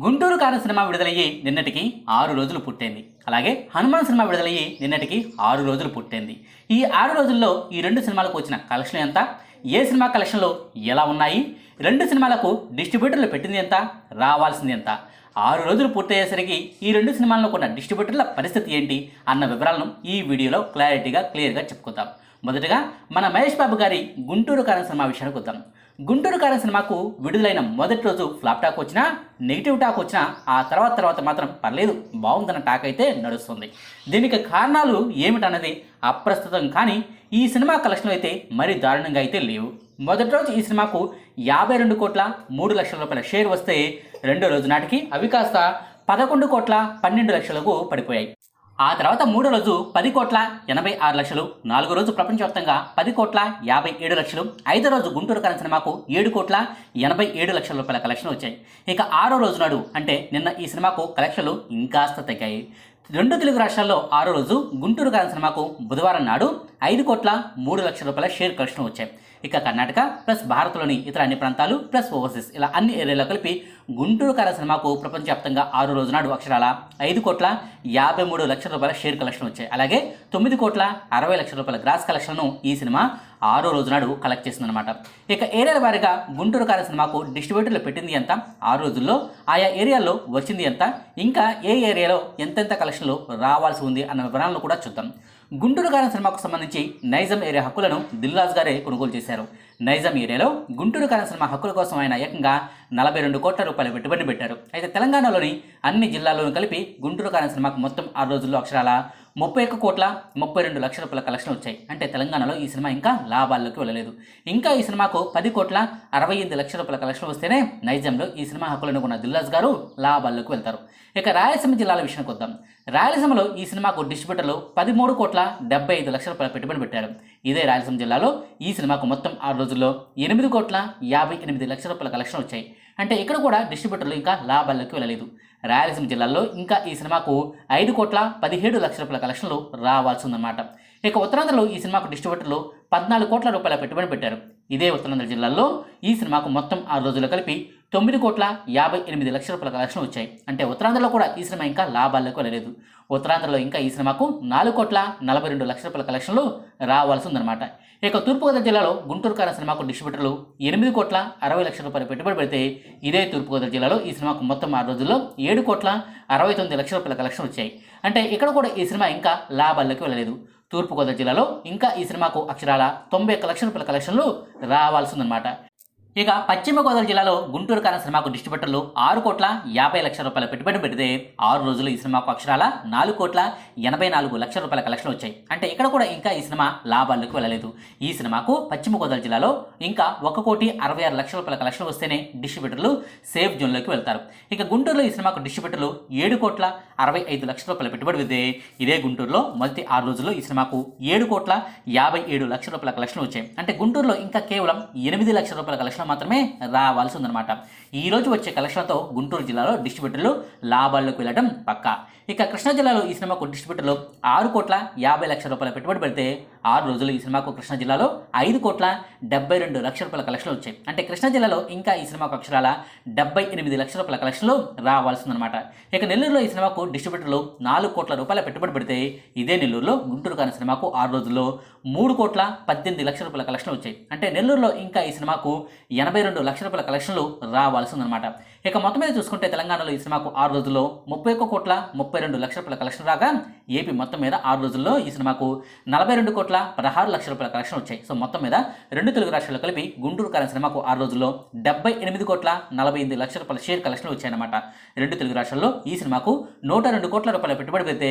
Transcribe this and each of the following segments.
Guntur car cinema విడుదలయ్యి నిన్నటికి ఆరు రోజులు పుట్టింది. అలాగే హనుమాన్ సినిమా విడుదలయ్యి నిన్నటికి ఆరు రోజులు పుట్టింది. ఈ ఆరు రోజుల్లో ఈ రెండు సినిమాలకు వచ్చిన కలెక్షన్ ఎంత? ఏ సినిమా కలెక్షన్లు ఎలా ఉన్నాయి? రెండు సినిమాలకు డిస్ట్రిబ్యూటర్లు పెట్టింది ఎంత? రావాల్సింది ఎంత? ఆరు రోజులు పూర్తయ్యేసరికి ఈ రెండు సినిమాల్లో ఉన్న డిస్ట్రిబ్యూటర్ల పరిస్థితి ఏంటి? అన్న వివరాలను ఈ వీడియోలో క్లారిటీగా క్లియర్గా చెప్పుకుందాం. మొదటగా మన మహేష్ బాబు గారి గుంటూరు కారం సినిమా విషయానికి వద్దాం. గుంటూరు కారం సినిమాకు విడుదలైన మొదటి రోజు ఫ్లాప్ టాక్ వచ్చినా నెగిటివ్ టాక్ వచ్చినా ఆ తర్వాత తర్వాత మాత్రం పర్లేదు బాగుందన్న టాక్ అయితే నడుస్తుంది. దీనికి కారణాలు ఏమిటన్నది అప్రస్తుతం కానీ ఈ సినిమా కలెక్షన్లు అయితే మరీ దారుణంగా అయితే లేవు. మొదటి రోజు ఈ సినిమాకు యాభై రెండు కోట్ల మూడు లక్షల రూపాయల షేర్ వస్తే రెండో రోజు నాటికి అవి కాస్త పదకొండు కోట్ల పన్నెండు లక్షలకు పడిపోయాయి. ఆ తర్వాత మూడో రోజు పది కోట్ల ఎనభై ఆరు లక్షలు నాలుగో రోజు ప్రపంచవ్యాప్తంగా పది కోట్ల యాభై ఏడు లక్షలు ఐదో రోజు గుంటూరు కరెన్ సినిమాకు ఏడు కోట్ల ఎనభై ఏడు లక్షల రూపాయల కలెక్షన్లు వచ్చాయి. ఇక ఆరో రోజు నాడు అంటే నిన్న ఈ సినిమాకు కలెక్షన్లు ఇంకాస్త తగ్గాయి. రెండు తెలుగు రాష్ట్రాల్లో ఆరో రోజు గుంటూరు గాన సినిమాకు బుధవారం నాడు ఐదు కోట్ల మూడు లక్షల రూపాయల షేర్ కలెక్షన్ వచ్చాయి. ఇక కర్ణాటక ప్లస్ భారత్లోని ఇతర అన్ని ప్రాంతాలు ప్లస్ ఓవర్సీస్ ఇలా అన్ని ఏరియాలో కలిపి గుంటూరు కార సినిమాకు ప్రపంచవ్యాప్తంగా ఆరు రోజు నాడు అక్షరాల ఐదు కోట్ల యాభై మూడు లక్షల రూపాయల షేర్ కలెక్షన్ వచ్చాయి. అలాగే తొమ్మిది కోట్ల అరవై లక్షల రూపాయల గ్రాస్ కలెక్షన్ను ఈ సినిమా ఆరో రోజు నాడు కలెక్ట్ చేసిందనమాట ఇక ఏరియాల వారిగా గుంటూరు కార సినిమాకు డిస్ట్రిబ్యూటర్లు పెట్టింది ఎంత? ఆరు రోజుల్లో. ఆయా ఏరియాల్లో వచ్చింది ఎంత? ఇంకా ఏ ఏరియాలో ఎంతెంత కలెక్షన్లు రావాల్సి ఉంది అన్న వివరాలను కూడా చూద్దాం. గుంటూరు కారం సినిమాకు సంబంధించి నైజం ఏరియా హక్కులను దిల్రాజ్ గారే కొనుగోలు చేశారు. నైజాం ఏరియాలో గుంటూరు కారం సినిమా హక్కుల కోసం ఆయన ఏకంగా నలభై రెండు కోట్ల రూపాయలు పెట్టుబడి పెట్టారు. అయితే తెలంగాణలోని అన్ని జిల్లాల్లోనూ కలిపి గుంటూరు కారం సినిమాకు మొత్తం ఆరు రోజుల్లో అక్షరాల ముప్పై ఒక్క కోట్ల ముప్పై రెండు లక్షల రూపాయల కలెక్షన్ వచ్చాయి. అంటే తెలంగాణలో ఈ సినిమా ఇంకా లాభాల్లోకి వెళ్ళలేదు. ఇంకా ఈ సినిమాకు పది కోట్ల అరవై ఎనిమిది లక్షల రూపాయల కలెక్షన్ వస్తేనే నైజాంలో ఈ సినిమా హక్కులను కొన్న దిల్లాజ్ గారు లాభాల్లోకి వెళ్తారు. ఇక రాయలసీమ జిల్లాల విషయానికి వద్దాం. రాయలసీమలో ఈ సినిమాకు డిస్ట్రిబ్యూటర్లు పదమూడు కోట్ల డెబ్బై ఐదు లక్షల రూపాయల పెట్టుబడి పెట్టారు. ఇదే రాయలసీమ జిల్లాలో ఈ సినిమాకు మొత్తం ఆరు రోజుల్లో ఎనిమిది కోట్ల యాభై ఎనిమిది లక్షల రూపాయల కలెక్షన్ వచ్చాయి. అంటే ఇక్కడ కూడా డిస్ట్రిబ్యూటర్లు ఇంకా లాభాల్లోకి వెళ్ళలేదు. రాయలసీమ జిల్లాలో ఇంకా ఈ సినిమాకు ఐదు కోట్ల పదిహేడు లక్షల రూపాయల కలెక్షన్లు రావాల్సి ఉందన్నమాట. ఇక ఉత్తరాంధ్రలో ఈ సినిమాకు డిస్ట్రిబ్యూటర్లు పద్నాలుగు కోట్ల రూపాయల పెట్టుబడి పెట్టారు. ఇదే ఉత్తరాంధ్ర జిల్లాలో ఈ సినిమాకు మొత్తం ఆరు రోజులు కలిపి తొమ్మిది కోట్ల యాభై ఎనిమిది లక్షల రూపాయల కలెక్షన్ వచ్చాయి. అంటే ఉత్తరాంధ్రలో కూడా ఈ సినిమా ఇంకా లాభాలకు వెళ్ళలేదు. ఉత్తరాంధ్రలో ఇంకా ఈ సినిమాకు నాలుగు కోట్ల నలభై రెండు లక్షల రూపాయల కలెక్షన్లు రావాల్సి ఉందన్నమాట ఇక తూర్పుగోదావరి జిల్లాలో గుంటూరు కార సినిమాకు డిస్ట్రిబ్యూటర్లు ఎనిమిది కోట్ల అరవై లక్షల రూపాయలు పెట్టుబడి పెడితే ఇదే తూర్పుగోదావరి జిల్లాలో ఈ సినిమాకు మొత్తం ఆరు రోజుల్లో ఏడు కోట్ల అరవై తొమ్మిది లక్షల రూపాయల కలెక్షన్ వచ్చాయి. అంటే ఇక్కడ కూడా ఈ సినిమా ఇంకా లాభాల్లోకి వెళ్ళలేదు. తూర్పుగోదావరి జిల్లాలో ఇంకా ఈ సినిమాకు అక్షరాల తొంభై ఒక్క లక్షల రూపాయల కలెక్షన్లు రావాల్సి ఉందన్నమాట ఇక పశ్చిమ గోదావరి జిల్లాలో గుంటూరు కాన సినిమాకు డిస్ట్రిబ్యూటర్లు ఆరు కోట్ల యాభై లక్షల రూపాయల పెట్టుబడి పెడితే ఆరు రోజులు ఈ సినిమాకు అక్షరాల నాలుగు కోట్ల ఎనభై నాలుగు లక్షల రూపాయల కలెక్షన్ వచ్చాయి. అంటే ఇక్కడ కూడా ఇంకా ఈ సినిమా లాభాల్లోకి వెళ్ళలేదు. ఈ సినిమాకు పశ్చిమ గోదావరి జిల్లాలో ఇంకా ఒక కోటి అరవై ఆరు లక్షల రూపాయల కలెక్షన్ వస్తేనే డిస్ట్రిబ్యూటర్లు సేఫ్ జోన్లోకి వెళ్తారు. ఇక గుంటూరులో ఈ సినిమాకు డిస్ట్రిబ్యూటర్లు ఏడు కోట్ల అరవై ఐదు లక్షల రూపాయల పెట్టుబడి పెడితే ఇదే గుంటూరులో మొదటి ఆరు రోజుల్లో ఈ సినిమాకు ఏడు కోట్ల యాభై ఏడు లక్షల రూపాయల కలెక్షన్ వచ్చాయి. అంటే గుంటూరులో ఇంకా కేవలం ఎనిమిది లక్షల రూపాయల కలెక్షన్ మాత్రమే రావాల్సి ఉందన్నమాట. ఈ రోజు వచ్చే కలెక్షన్లతో గుంటూరు జిల్లాలో డిస్ట్రిబ్యూటర్లు లాభాల్లోకి వెళ్ళడం పక్కా. ఇక కృష్ణా జిల్లాలో ఈ సినిమాకు డిస్ట్రిబ్యూటర్లు ఆరు కోట్ల యాభై లక్షల రూపాయల పెట్టుబడి పెడితే ఆరు రోజులు ఈ సినిమాకు కృష్ణా జిల్లాలో ఐదు కోట్ల డెబ్బై రెండు లక్షల రూపాయల కలెక్షన్లు వచ్చాయి. అంటే కృష్ణా జిల్లాలో ఇంకా ఈ సినిమాకు అక్షరాల డెబ్బై ఎనిమిది లక్షల రూపాయల కలెక్షన్లు రావాల్సిందనమాట ఇక నెల్లూరులో ఈ సినిమాకు డిస్ట్రిబ్యూటర్లు నాలుగు కోట్ల రూపాయల పెట్టుబడి పెడితే ఇదే నెల్లూరులో గుంటూరు కాని సినిమాకు ఆరు రోజుల్లో మూడు కోట్ల పద్దెనిమిది లక్షల రూపాయల కలెక్షన్లు వచ్చాయి. అంటే నెల్లూరులో ఇంకా ఈ సినిమాకు ఎనభై రెండు లక్షల రూపాయల కలెక్షన్లు రావాల్సిందనమాట ఇక మొత్తం మీద చూసుకుంటే తెలంగాణలో ఈ సినిమాకు ఆరు రోజుల్లో ముప్పై ఒక్క కోట్ల ముప్పై రెండు లక్షల రూపాయల కలెక్షన్ రాగా ఏపీ మొత్తం మీద ఆరు రోజుల్లో ఈ సినిమాకు నలభై రెండు కోట్ల పదహారు లక్షల రూపాయల కలెక్షన్ వచ్చాయి. సో మొత్తం మీద రెండు తెలుగు రాష్ట్రాలు కలిపి గుంటూరు కారం సినిమాకు ఆరు రోజుల్లో డెబ్బై ఎనిమిది కోట్ల నలభై ఎనిమిది లక్షల రూపాయల షేర్ కలెక్షన్లు వచ్చాయన్నమాట. రెండు తెలుగు రాష్ట్రాల్లో ఈ సినిమాకు నూట రెండు కోట్ల రూపాయల పెట్టుబడి పెడితే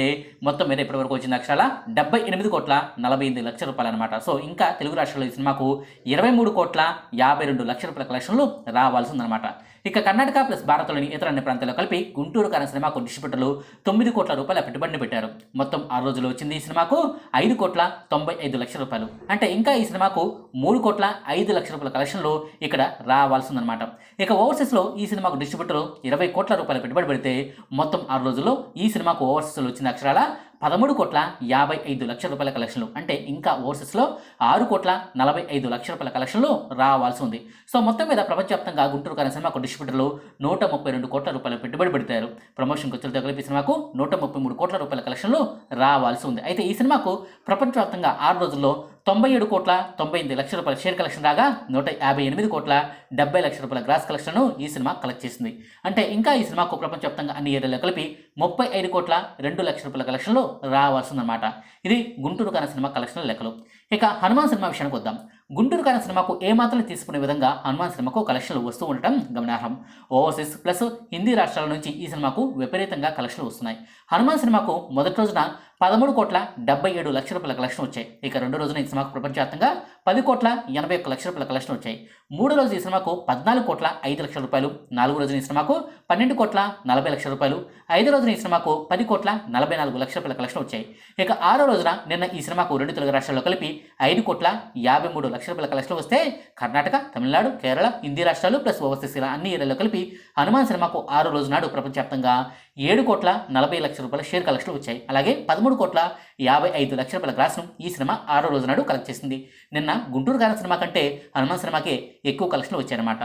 మొత్తం మీద ఇప్పటివరకు వచ్చిన లక్షల డెబ్బై ఎనిమిది కోట్ల నలభై ఎనిమిది లక్షల రూపాయలు అనమాట సో ఇంకా తెలుగు రాష్ట్రాల్లో ఈ సినిమాకు ఇరవై మూడు కోట్ల యాభై రెండు లక్షల రూపాయల కలెక్షన్లు రావాల్సి ఉందన్నమాట ఇక కర్ణాటక ప్లస్ భారత్లోని ఇతర అన్ని ప్రాంతాల్లో కలిపి గుంటూరు కారం సినిమాకు డిస్ట్రిబ్యూటర్లు తొమ్మిది కోట్ల రూపాయల పెట్టుబడిని పెట్టారు. మొత్తం ఆరు రోజులు వచ్చింది ఈ సినిమాకు ఐదు కోట్ల తొంభై తొంభై ఐదు లక్షల రూపాయలు. అంటే ఇంకా ఈ సినిమాకు మూడు కోట్ల ఐదు లక్షల రూపాయల కలెక్షన్లు ఇక్కడ రావాల్సిందనమాట ఇక ఓవర్సీస్లో ఈ సినిమాకు డిస్ట్రిబ్యూటర్ ఇరవై కోట్ల రూపాయలు పెట్టుబడి పెడితే మొత్తం ఆరు రోజుల్లో ఈ సినిమాకు ఓవర్సీస్లో వచ్చిన అక్షరాల పదమూడు కోట్ల యాభై ఐదు లక్షల రూపాయల కలెక్షన్లు అంటే ఇంకా ఓవర్సీస్లో ఆరు కోట్ల నలభై ఐదు లక్షల రూపాయల కలెక్షన్లు రావాల్సి ఉంది. సో మొత్తం మీద ప్రపంచవ్యాప్తంగా గుంటూరు కాని సినిమాకు డిస్ట్రిబ్యూటర్లు నూట ముప్పై రెండు కోట్ల రూపాయలు పెట్టుబడి పెడతారు. ప్రమోషన్ ఖర్చులతో కలిపి సినిమాకు నూట ముప్పై మూడు కోట్ల రూపాయల కలెక్షన్లు రావాల్సి ఉంది. అయితే ఈ సినిమాకు ప్రపంచవ్యాప్తంగా ఆరు రోజుల్లో తొంభై ఏడు కోట్ల తొంభై ఎనిమిది లక్షల రూపాయల షేర్ కలెక్షన్ రాగా నూట యాభై ఎనిమిది కోట్ల డెబ్బై లక్షల రూపాయల గ్రాస్ కలెక్షన్ను ఈ సినిమా కలెక్ట్ చేసింది. అంటే ఇంకా ఈ సినిమాకు ప్రపంచవ్యాప్తంగా అన్ని ఏరియాలో కలిపి ముప్పై ఐదు కోట్ల రెండు లక్షల రూపాయల కలెక్షన్లు రావాల్సిందన్నమాట. ఇది గుంటూరు కాని సినిమా కలెక్షన్ల లెక్కలు. ఇక హనుమాన్ సినిమా విషయానికి వద్దాం. గుంటూరు కాని సినిమాకు ఏమాత్రం తీసుకునే విధంగా హనుమాన్ సినిమాకు కలెక్షన్లు వస్తూ ఉండటం గమనార్హం. ఓవర్సీస్ ప్లస్ హిందీ రాష్ట్రాల నుంచి ఈ సినిమాకు విపరీతంగా కలెక్షన్లు వస్తున్నాయి. హనుమాన్ సినిమాకు మొదటి రోజున పదమూడు కోట్ల డెబ్బై ఏడు లక్షల రూపాయల కలెక్షన్ వచ్చాయి. ఇక రెండో రోజున ఈ సినిమాకు ప్రపంచవ్యాప్తంగా పది కోట్ల ఎనభై ఒక్క లక్షల రూపాయల కలెక్షన్ వచ్చాయి. మూడో రోజు ఈ సినిమాకు పద్నాలుగు కోట్ల ఐదు లక్షల రూపాయలు. నాలుగు రోజున ఈ సినిమాకు పన్నెండు కోట్ల నలభై లక్షల రూపాయలు. ఐదో రోజున ఈ సినిమాకు పది కోట్ల నలభై నాలుగు లక్షల రూపాయల కలెక్షన్ వచ్చాయి. ఇక ఆరో రోజున నిన్న ఈ సినిమాకు రెండు తెలుగు రాష్ట్రాల్లో కలిపి ఐదు కోట్ల యాభై మూడు లక్షల రూపాయల కలెక్షన్లు వస్తే కర్ణాటక తమిళనాడు కేరళ హిందీ రాష్ట్రాలు ప్లస్ ఓవర్సీస్ అన్ని ఏరియాలో కలిపి హనుమాన్ సినిమాకు ఆరో రోజు నాడు ప్రపంచవ్యాప్తంగా ఏడు కోట్ల నలభై లక్షల రూపాయల షేర్ కలెక్షన్లు వచ్చాయి. అలాగే పదమూడు కోట్ల యాభై ఐదు లక్షల రూపాయల గ్రాస్ను ఈ సినిమా ఆరో రోజు నాడు కలెక్ట్ చేసింది. నిన్న గుంటూరు గారి సినిమా కంటే హనుమాన్ సినిమాకే ఎక్కువ కలెక్షన్లు వచ్చాయన్నమాట.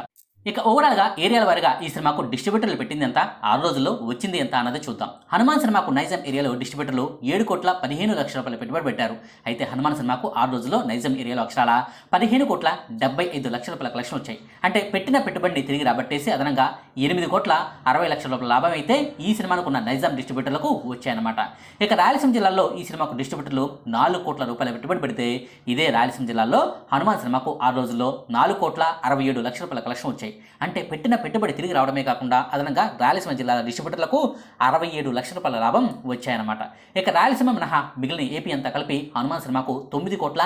ఇక ఓవరాల్గా ఏరియాల వారిగా ఈ సినిమాకు డిస్ట్రిబ్యూటర్లు పెట్టింది ఎంత? ఆరు రోజుల్లో వచ్చింది ఎంత అన్నది చూద్దాం. హనుమాన్ సినిమాకు నైజాం ఏరియాలో డిస్ట్రిబ్యూటర్లు ఏడు కోట్ల పదిహేను లక్షల రూపాయలు పెట్టుబడి పెట్టారు. అయితే హనుమాన్ సినిమాకు ఆరు రోజుల్లో నైజాం ఏరియాలో అక్షరాల పదిహేను కోట్ల డెబ్బై ఐదు లక్షల రూపాయల కలెక్షన్ వచ్చాయి. అంటే పెట్టిన పెట్టుబడిని తిరిగి రాబట్టేసి అదనంగా ఎనిమిది కోట్ల అరవై లక్షల రూపాయల లాభం అయితే ఈ సినిమాకు ఉన్న నైజాం డిస్ట్రిబ్యూటర్లకు వచ్చాయన్నమాట. ఇక రాయలసీమ జిల్లాలో ఈ సినిమాకు డిస్ట్రిబ్యూటర్లు నాలుగు కోట్ల రూపాయల పెట్టుబడి పెడితే ఇదే రాయలసీమ జిల్లాలో హనుమాన్ సినిమాకు ఆరు రోజుల్లో నాలుగు కోట్ల అరవై ఏడు లక్షల రూపాయల కలెక్షన్ వచ్చాయి. అంటే పెట్టిన పెట్టుబడి తిరిగి రావడమే కాకుండా అదనంగా రాయలసీమ జిల్లాల డిస్ట్రిబ్యూటర్లకు అరవై ఏడు లక్షల రూపాయల లాభం వచ్చాయన్నమాట. ఇక రాయలసీమ మినహా మిగిలిన ఏపీ అంతా కలిపి హనుమాన్ సినిమాకు తొమ్మిది కోట్ల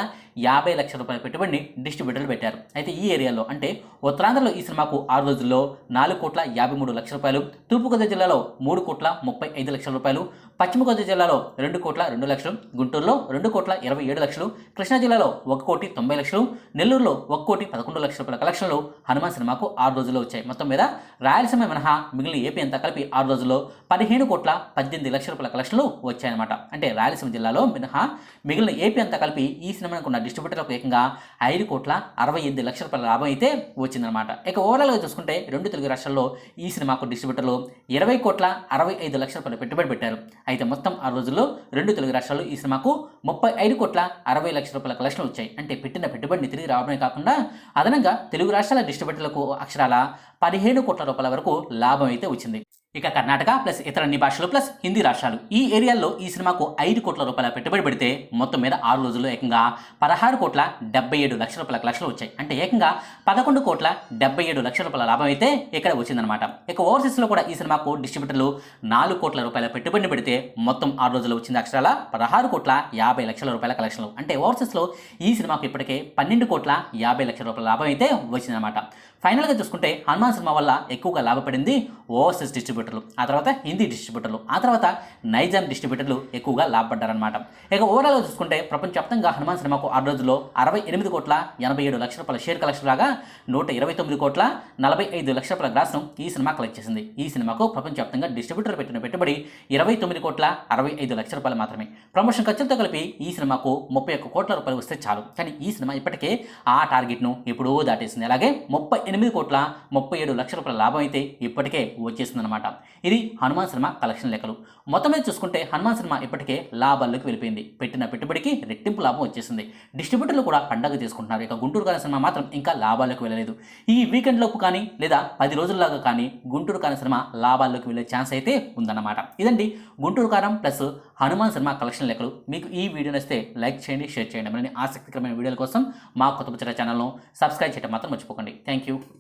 యాభై లక్షల రూపాయల పెట్టుబడిని డిస్ట్రిబ్యూటర్లు పెట్టారు. అయితే ఈ ఏరియాలో అంటే ఉత్తరాంధ్రలో ఈ సినిమాకు ఆరు రోజుల్లో నాలుగు కోట్ల యాభై మూడు లక్షల రూపాయలు తూర్పుగోదావరి జిల్లాలో మూడు కోట్ల ముప్పై ఐదు లక్షల రూపాయలు పశ్చిమ గోదావరి జిల్లాలో రెండు కోట్ల రెండు లక్షలు గుంటూరులో రెండు కోట్ల ఇరవై ఏడు లక్షలు కృష్ణా జిల్లాలో ఒక కోటి తొంభై లక్షలు నెల్లూరులో ఒక కోటి పదకొండు లక్షల రూపాయల కలెక్షన్లు హనుమాన్ సినిమాకు ఆరు రోజుల్లో వచ్చాయి. మొత్తం మీద రాయలసీమ మినహా మిగిలిన ఏపీ అంతా కలిపి ఆరు రోజుల్లో పదిహేను కోట్ల పద్దెనిమిది లక్షల రూపాయల కలెక్షన్లు వచ్చాయన్నమాట. అంటే రాయలసీమ జిల్లాలో మినహా మిగిలిన ఏపీ అంతా కలిపి ఈ సినిమాకు ఉన్న డిస్ట్రిబ్యూటర్లకు ఏకంగా ఐదు కోట్ల అరవై ఎనిమిది లక్షల రూపాయల లాభం అయితే వచ్చిందనమాట ఇక ఓవరాల్గా చూసుకుంటే రెండు తెలుగు రాష్ట్రాల్లో ఈ సినిమాకు డిస్ట్రిబ్యూటర్లు ఇరవై కోట్ల అరవై ఐదు లక్షల రూపాయలు పెట్టుబడి పెట్టారు. అయితే మొత్తం ఆ రోజుల్లో రెండు తెలుగు రాష్ట్రాల్లో ఈ సినిమాకు ముప్పై ఐదు కోట్ల అరవై లక్షల రూపాయల కలెక్షన్లు వచ్చాయి. అంటే పెట్టిన పెట్టుబడిని తిరిగి రావడమే కాకుండా అదనంగా తెలుగు రాష్ట్రాల డిస్ట్రిబ్యూటర్లకు అక్షరాల పదిహేను కోట్ల రూపాయల వరకు లాభం అయితే వచ్చింది. ఇక కర్ణాటక ప్లస్ ఇతర అన్ని భాషలు ప్లస్ హిందీ రాష్ట్రాలు. ఈ ఏరియాల్లో ఈ సినిమాకు ఐదు కోట్ల రూపాయల పెట్టుబడి పెడితే మొత్తం మీద ఆరు రోజుల్లో ఏకంగా పదహారు కోట్ల డెబ్బై ఏడు లక్షల రూపాయల కలెక్షన్లు వచ్చాయి. అంటే ఏకంగా పదకొండు కోట్ల డెబ్బై ఏడు లక్షల రూపాయల లాభం అయితే ఇక్కడ వచ్చిందనమాట ఇక ఓవర్సీస్లో కూడా ఈ సినిమాకు డిస్ట్రిబ్యూటర్లు నాలుగు కోట్ల రూపాయల పెట్టుబడిని పెడితే మొత్తం ఆరు రోజుల్లో వచ్చింది అక్షరాల పదహారు కోట్ల యాభై లక్షల రూపాయల కలెక్షన్లు. అంటే ఓవర్సీస్లో ఈ సినిమాకు ఇప్పటికే పన్నెండు కోట్ల యాభై లక్షల రూపాయల లాభం అయితే వచ్చిందనమాట ఫైనల్గా చూసుకుంటే హనుమాన్ సినిమా వల్ల ఎక్కువగా లాభపడింది ఓవర్సీస్ డిస్ట్రిబ్యూటర్లు ఆ తర్వాత హిందీ డిస్ట్రిబ్యూటర్లు ఆ తర్వాత నైజాం డిస్ట్రిబ్యూటర్లు ఎక్కువగా లాభపడ్డారనమాట ఇక ఓవరాల్గా చూసుకుంటే ప్రపంచవ్యాప్తంగా హనుమాన్ సినిమాకు ఆ రోజుల్లో అరవై ఎనిమిది కోట్ల ఎనభై ఏడు లక్షల రూపాయల షేర్ కలెక్షన్ రాగా నూట ఇరవై తొమ్మిది కోట్ల నలభై ఐదు లక్షల రూపాయల గ్రాస్ను ఈ సినిమా కలెక్ట్ చేసింది. ఈ సినిమాకు ప్రపంచవ్యాప్తంగా డిస్ట్రిబ్యూటర్ పెట్టిన పెట్టుబడి ఇరవై తొమ్మిది కోట్ల అరవై ఐదు లక్షల రూపాయలు మాత్రమే. ప్రమోషన్ ఖర్చులతో కలిపి ఈ సినిమాకు ముప్పై ఒక్క కోట్ల రూపాయలు వస్తే చాలు. కానీ ఈ సినిమా ఇప్పటికే ఆ టార్గెట్ను ఎప్పుడూ దాటేసింది. అలాగే ముప్పై ఎనిమిది కోట్ల ముప్పై ఏడు లక్షల రూపాయల లాభం అయితే ఇప్పటికే వచ్చేసిందనమాట ఇది హనుమాన్ సినిమా కలెక్షన్ లెక్కలు. మొత్తం మీద చూసుకుంటే హనుమాన్ సినిమా ఇప్పటికే లాభాల్లోకి వెళ్ళిపోయింది. పెట్టిన పెట్టుబడికి రెట్టింపు లాభం వచ్చేసింది. డిస్ట్రిబ్యూటర్లు కూడా పండగ చేసుకుంటున్నారు. ఇక గుంటూరు కాని సినిమా మాత్రం ఇంకా లాభాల్లోకి వెళ్ళలేదు. ఈ వీకెండ్ లోపు కానీ లేదా పది రోజుల్లాగా కానీ గుంటూరు కాని సినిమా లాభాల్లోకి వెళ్ళే ఛాన్స్ అయితే ఉందన్నమాట. ఇదండి గుంటూరు కారం ప్లస్ హనుమాన్ సినిమా కలెక్షన్ లెక్కలు. మీకు ఈ వీడియో నచ్చితే లైక్ చేయండి షేర్ చేయండి. మరిన్ని ఆసక్తికరమైన వీడియోల కోసం మా కొత్త ముచ్చట ఛానల్ను సబ్స్క్రైబ్ చేయడం మాత్రం మర్చిపోకండి. Thank you.